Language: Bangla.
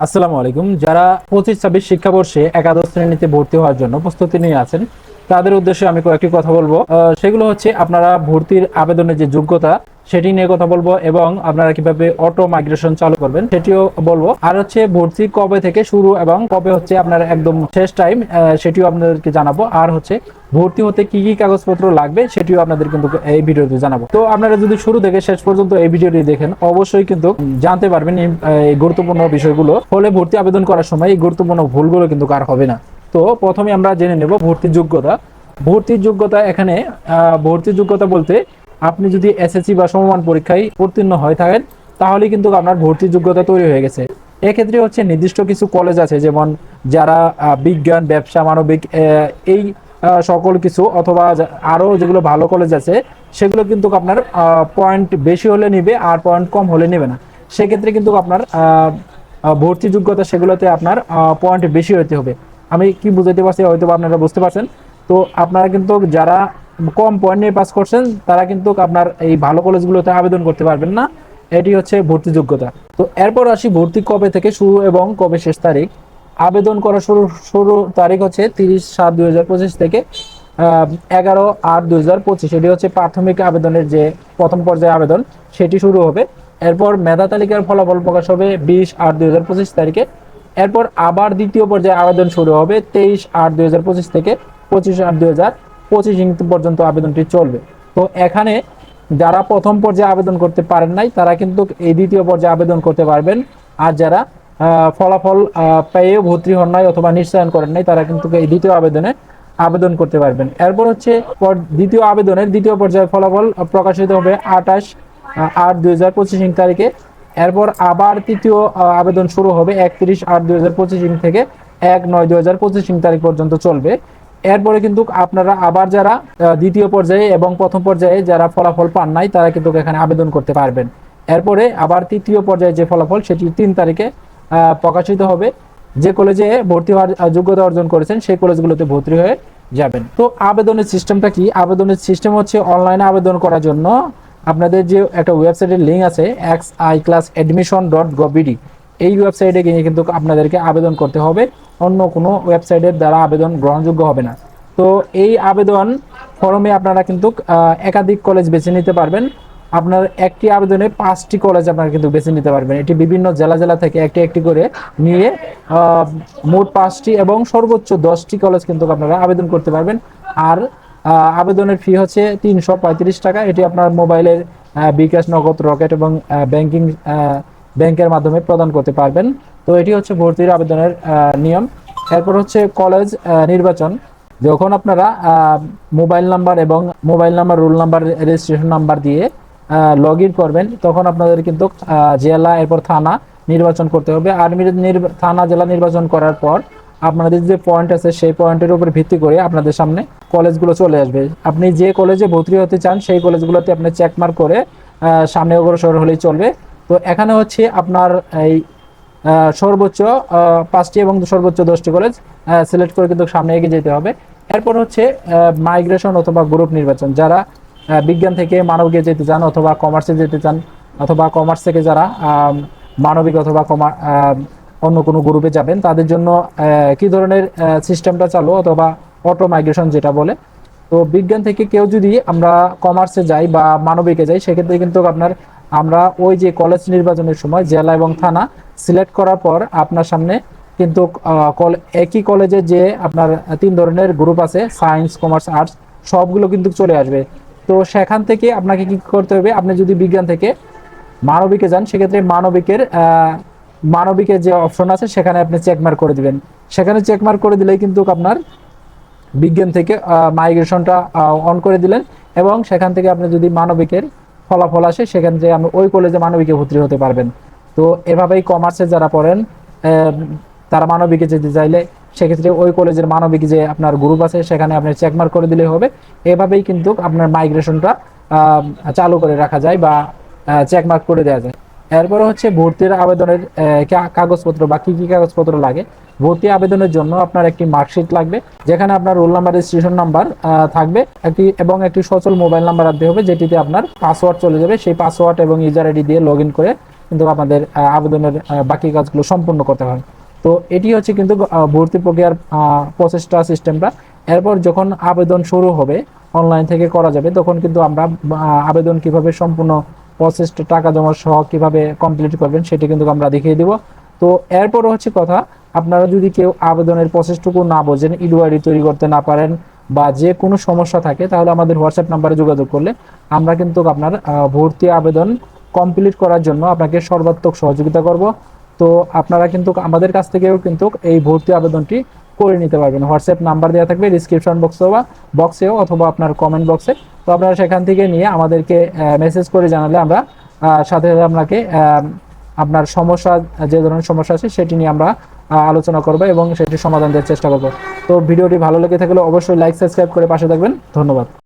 আসসালামু আলাইকুম। যারা পঁচিশ ছাব্বিশ শিক্ষাবর্ষে একাদশ শ্রেণীতে ভর্তি হওয়ার জন্য প্রস্তুতি নিয়ে আছেন তাদের উদ্দেশ্যে আমি কয়েকটি কথা বলব। সেগুলো হচ্ছে আপনারা ভর্তির আবেদনের যে যোগ্যতা, সেটি নিয়ে কথা বলব এবং আপনারা কীভাবে অটো মাইগ্রেশন চালু করবেন সেটিও বলব। আর হচ্ছে ভর্তি কবে থেকে শুরু এবং কবে হচ্ছে আপনার একদম শেষ টাইম সেটিও আপনাদেরকে জানাব। আর হচ্ছে ভর্তি হতে কি কি কাগজপত্র লাগবে সেটিও আপনাদের কিন্তু এই ভিডিওতে জানাব। তো আপনারা যদি শুরু থেকে শেষ পর্যন্ত এই ভিডিওটি দেখেন, অবশ্যই কিন্তু জানতে পারবেন এই গুরুত্বপূর্ণ বিষয়গুলো। ফলে ভর্তি আবেদন করার সময় এই গুরুত্বপূর্ণ ভুলগুলো কিন্তু আর হবে না। তো প্রথমে আমরা জেনে নেব ভর্তির যোগ্যতা। ভর্তির যোগ্যতা এখানে ভর্তির যোগ্যতা বলতে আপনি যদি এসএসসি বা সমমান পরীক্ষায় উত্তীর্ণ হয়ে থাকেন, তাহলে কিন্তু আপনার ভর্তির যোগ্যতা তৈরি হয়ে গেছে। এক্ষেত্রে হচ্ছে নির্দিষ্ট কিছু কলেজ আছে, যেমন যারা বিজ্ঞান, ব্যবসা, মানবিক এই সকল কিছু, অথবা যা- আরও যেগুলো ভালো কলেজ আছে, সেগুলো কিন্তু আপনার পয়েন্ট বেশি হলে নিবে আর পয়েন্ট কম হলে নেবে না। সেক্ষেত্রে কিন্তু আপনার ভর্তি যোগ্যতা সেগুলোতে আপনার পয়েন্ট বেশি হতে হবে। আমি কি বুঝাইতে পারছি হয়তো আপনারা বুঝতে পারছেন। তো আপনারা কিন্তু যারা কম পয়েন্ট নিয়ে পাস করছেন, তারা কিন্তু আপনার এই ভালো কলেজগুলোতে আবেদন করতে পারবেন না। এটি হচ্ছে ভর্তি যোগ্যতা। তো এরপর আসি ভর্তি কবে থেকে শুরু এবং কবে শেষ তারিখ? আবেদন করার শুরু শুরু তারিখ হচ্ছে তিরিশ সাত দুই হাজার পঁচিশ থেকে এগারো আট দুই হাজার পঁচিশ। এটি হচ্ছে প্রাথমিক আবেদনের যে প্রথম পর্যায়ে আবেদন, সেটি শুরু হবে। এরপর মেধা তালিকার ফলাফল প্রকাশ হবে বিশ আট দুই হাজার পঁচিশ তারিখে। এরপর আবার দ্বিতীয় পর্যায়ে আবেদন শুরু হবে তেইশ আট দুই থেকে পঁচিশ আট দুই হাজার পঁচিশ পর্যন্ত আবেদনটি চলবে। তো এখানে যারা প্রথম পর্যায়ে আবেদন করতে পারেন নাই, তারা কিন্তু এই দ্বিতীয় পর্যায়ে আবেদন করতে পারবেন। আর যারা ফলাফল পেয়েও ভর্তি হন নাই অথবা নিশ্চয়ন করেন নাই, তারা কিন্তু এই দ্বিতীয় আবেদনে আবেদন করতে পারবেন। এরপর হচ্ছে দ্বিতীয় আবেদনের দ্বিতীয় পর্যায়ে ফলাফল প্রকাশিত হবে আঠাশ আট দুই হাজার পঁচিশ তারিখে। এরপর আবার তৃতীয় আবেদন শুরু হবে একত্রিশ আট দুই হাজার পঁচিশ থেকে এক নয় দুই হাজার পঁচিশ তারিখ পর্যন্ত চলবে। এরপরে কিন্তু আপনারা আবার যারা দ্বিতীয় পর্যায়ে এবং প্রথম পর্যায়ে যারা ফলাফল পান নাই, তারা কিন্তু এখানে আবেদন করতে পারবেন। এরপরে আবার তৃতীয় পর্যায়ে যে ফলাফল, সেটি তিন তারিখে প্রকাশিত হবে। যে কলেজে ভর্তি হওয়ার যোগ্যতা অর্জন করেছেন, সেই কলেজগুলোতে ভর্তি হয়ে যাবেন। তো আবেদনের সিস্টেমটা কি? আবেদনের সিস্টেম হচ্ছে অনলাইনে আবেদন করার জন্য আপনাদের যে একটা ওয়েবসাইটের লিঙ্ক আছে X I class admission dot gov bd এই ওয়েবসাইটে গিয়ে কিন্তু আপনাদেরকে আবেদন করতে হবে। অন্য কোনো ওয়েবসাইটের দ্বারা আবেদন গ্রহণযোগ্য হবে না। তো এই আবেদন ফর্মে আপনারা কিন্তু একাধিক কলেজ বেছে নিতে পারবেন। আপনার একটি আবেদনে পাঁচটি কলেজ আপনারা কিন্তু বেছে নিতে পারবেন। এটি বিভিন্ন জেলা জেলা থেকে একটি একটি করে নিয়ে মোট পাঁচটি এবং সর্বোচ্চ দশটি কলেজ কিন্তু আপনারা আবেদন করতে পারবেন। আর আবেদনের ফি হচ্ছে তিনশো পঁয়ত্রিশ টাকা। এটি আপনার মোবাইলের বিকাশ নগদ রকেট এবং ব্যাংকিং ব্যাংকের মাধ্যমে প্রদান করতে পারবেন। তো এটি হচ্ছে ভর্তির আবেদনের নিয়ম। এরপর হচ্ছে কলেজ নির্বাচন। যখন আপনারা মোবাইল নাম্বার এবং mobile number roll number registration number দিয়ে লগ ইন করবেন, তখন আপনাদের কিন্তু জেলা, এরপর থানা নির্বাচন করতে হবে। আর নির- নির্বা- থানা, জেলা নির্বাচন করার পর আপনাদের যে পয়েন্ট আছে, সেই পয়েন্টের উপর ভিত্তি করে আপনাদের সামনে কলেজগুলো চলে আসবে। আপনি যে কলেজে ভর্তি হতে চান সেই কলেজগুলোতে আপনি চেক মার্ক করে সামনে অগ্রসর হলেই চলবে। তো এখানে হচ্ছে আপনার এই সর্বোচ্চ পাঁচটি এবং সর্বোচ্চ দশটি কলেজ সিলেক্ট করে কিন্তু সামনে এগিয়ে যেতে হবে। এরপর হচ্ছে মাইগ্রেশন অথবা গ্রুপ নির্বাচন। যারা বিজ্ঞান থেকে মানবিকে যেতে চান অথবা কমার্সে যেতে চান অথবা কমার্স থেকে যারা মানবিক অথবা কমা আম, অন্য কোনো গ্রুপে যাবেন তাদের জন্য কি ধরনের সিস্টেমটা চালু অথবা অটো মাইগ্রেশন যেটা বলে। তো বিজ্ঞান থেকে কেউ যদি আমরা কমার্সে যাই বা মানবিকে যাই, সেক্ষেত্রে কিন্তু আপনার, আমরা ওই যে কলেজ নির্বাচনের সময় জেলা এবং থানা সিলেক্ট করার পর আপনার সামনে কিন্তু একই কলেজে যে আপনার তিন ধরনের গ্রুপ আছে সায়েন্স কমার্স আর্টস সবগুলো কিন্তু চলে আসবে। তো সেখান থেকে আপনাকে কি করতে হবে, আপনি যদি বিজ্ঞান থেকে মানবিকে যান, সেক্ষেত্রে মানবিকের মানবিকের যে অপশন আছে, সেখানে আপনি চেকমার্ক করে দিবেন। সেখানে চেকমার্ক করে দিলেই কিন্তু আপনার বিজ্ঞান থেকে মাইগ্রেশনটা অন করে দিলেন এবং সেখান থেকে আপনি যদি মানবিকের ফলাফল আসে, সেখান থেকে আপনি ওই কলেজে মানবিকে ভর্তি হতে পারবেন। তো এভাবেই কমার্সে যারা পড়েন তারা মানবিকে যেতে চাইলে সেক্ষেত্রে ওই কলেজের মানবিক যে আপনার গ্রুপ আছে, সেখানে আপনি চেকমার্ক করে দিলে হবে। এভাবেই কিন্তু আপনার মাইগ্রেশনটা চালু করে রাখা যায় বা চেকমার্ক করে দেওয়া যায়। এরপরে হচ্ছে ভর্তির আবেদনের কাগজপত্র বা কি কি কাগজপত্র লাগে ভর্তি আবেদনের জন্য আপনার একটি মার্কশিট লাগবে, যেখানে আপনার রোল নাম্বার রেজিস্ট্রেশন নাম্বার থাকবে, একটি এবং একটি সচল মোবাইল নাম্বার রাখতে হবে, যেটিতে আপনার পাসওয়ার্ড চলে যাবে। সেই পাসওয়ার্ড এবং ইউজার আইডি দিয়ে লগ করে কিন্তু আপনাদের আবেদনের বাকি কাজগুলো সম্পূর্ণ করতে হয় তো এটি হচ্ছে কিন্তু ভর্তি প্রক্রিয়ার প্রসেসটা সিস্টেমটা এরপর যখন আবেদন শুরু হবে অনলাইন থেকে করা যাবে, তখন কিন্তু আমরা আবেদন কীভাবে সম্পূর্ণ প্রসেসটা টাকা জমা সহ কীভাবে কমপ্লিট করবেন, সেটি কিন্তু আমরা দেখিয়ে দিব। তো এরপর হচ্ছে কথা আপনারা যদি কেউ আবেদনের প্রসেসটুকু না বোঝেন ইডুআইডি তৈরি করতে না পারেন বা যে কোনো সমস্যা থাকে, তাহলে আমাদের হোয়াটসঅ্যাপ নাম্বারে যোগাযোগ করলে আমরা কিন্তু আপনার ভর্তি আবেদন কমপ্লিট করার জন্য আপনাকে সর্বাত্মক সহযোগিতা করব। তো আপনারা কিন্তু আমাদের কাছ থেকেও কিন্তু এই ভর্তি আবেদনটি করে নিতে পারবেন। হোয়াটসঅ্যাপ নাম্বার দেওয়া থাকবে ডিসক্রিপশন বক্সে বা বক্সেও অথবা আপনার কমেন্ট বক্সে তো আপনারা সেখান থেকে নিয়ে আমাদেরকে মেসেজ করে জানালে আমরা সাথে সাথে আপনাকে আপনার সমস্যা, যে ধরনের সমস্যা আছে, সেটি নিয়ে আমরা আলোচনা করব এবং সেটি সমাধান দেওয়ার চেষ্টা করব। তো ভিডিওটি ভালো লেগে থাকলে অবশ্যই লাইক সাবস্ক্রাইব করে পাশে থাকবেন। ধন্যবাদ।